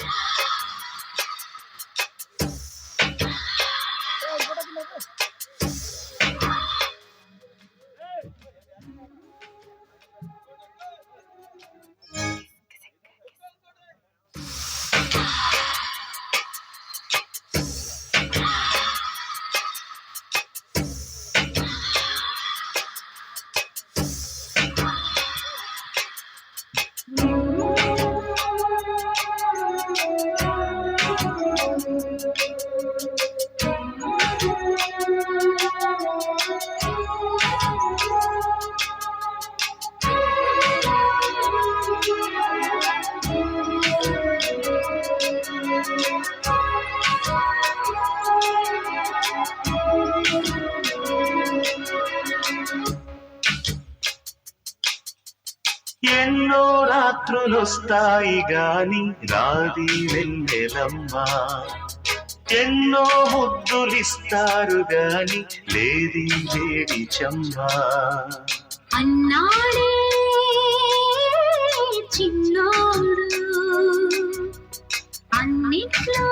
Yeah. ఎన్నో రాత్రులొస్తాయి గాని రాది వెన్నెలమ్మా. ఎన్నో ముద్దులిస్తారు గాని లేది వేడి చమ్మా అన్నాడే చిన్నోడు అన్నిట్లో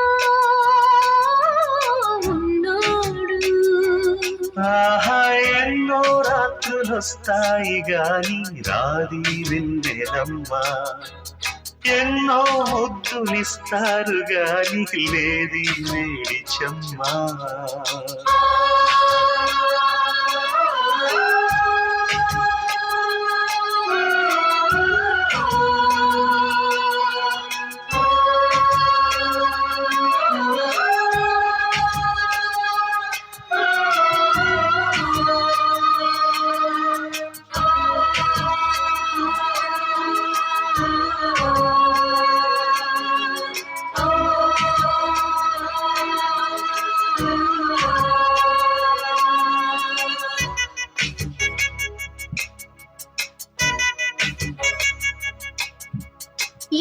ఉన్నోడు. ఆహా. వస్తాయి గాని రాది వెన్నెలమ్మా ఎన్నో ముద్దులిస్తారు గాని లేది వేడి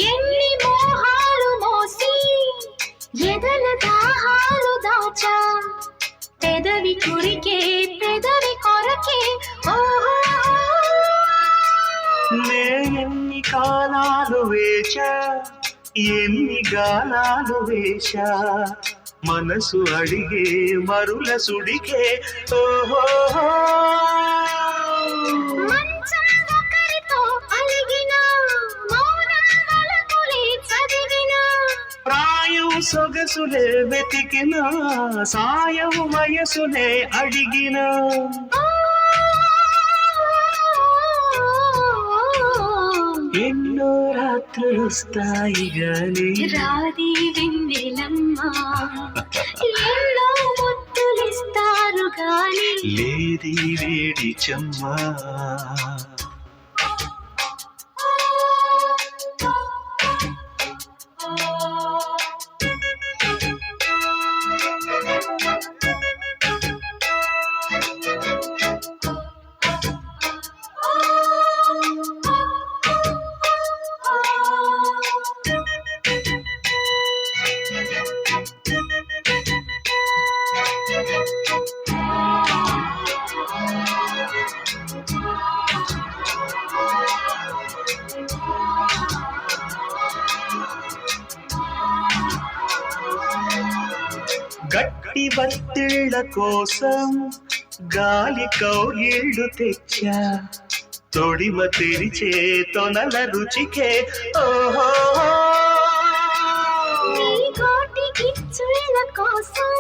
ఎన్ని మోహాలు మోసి ఎదల దాహాలు దాచా. పెదవి కురికే పెదవి కొరకే ఓహో. ఎన్ని కాలాలు వేచా ఎన్ని గానాలు వేశా మనసు అడిగే మరుల సుడికే ఓహో. సొగసులే వెతికిన సాయం వయసులే అడిగిన. ఎన్నో రాత్రులొస్తాయి గాని రాది వెన్నెలమ్మ ఎన్నో ముద్దులిస్తారు గాని లేది వేడి చెమ్మా. గట్టి బత్తిళ్ళ కోసం గాలి కౌగిళ్ళు తెచ్చా. తొడిమ తెరిచే తొనల రుచికే ఓహో. కోసం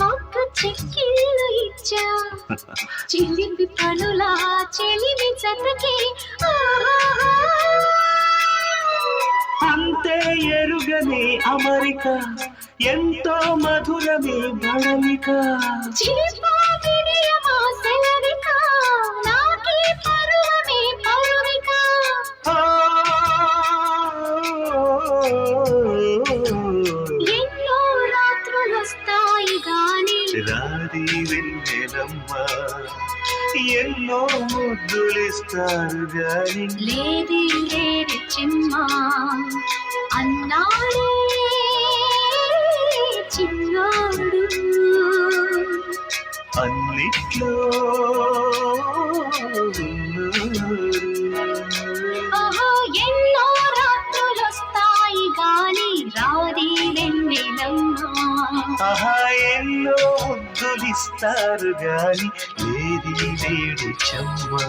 మొక్క చెక్కిళ్ళు ఇచ్చా. చిలిపి పనులా చెలిమి చతకి అంతే ఎరుగని అమరిక ఎంతో మధురమే బడలిక. రాత్రులొస్తాయి గాని. రాది ఎన్నో ముద్దులిస్తారు గాని. లేది లేడి చిమ్మా. అన్నాడే చిన్నాడు. అన్నిట్లో ఉన్నాడు. ఎన్నో గాని లేది లేడు చెమ్మా.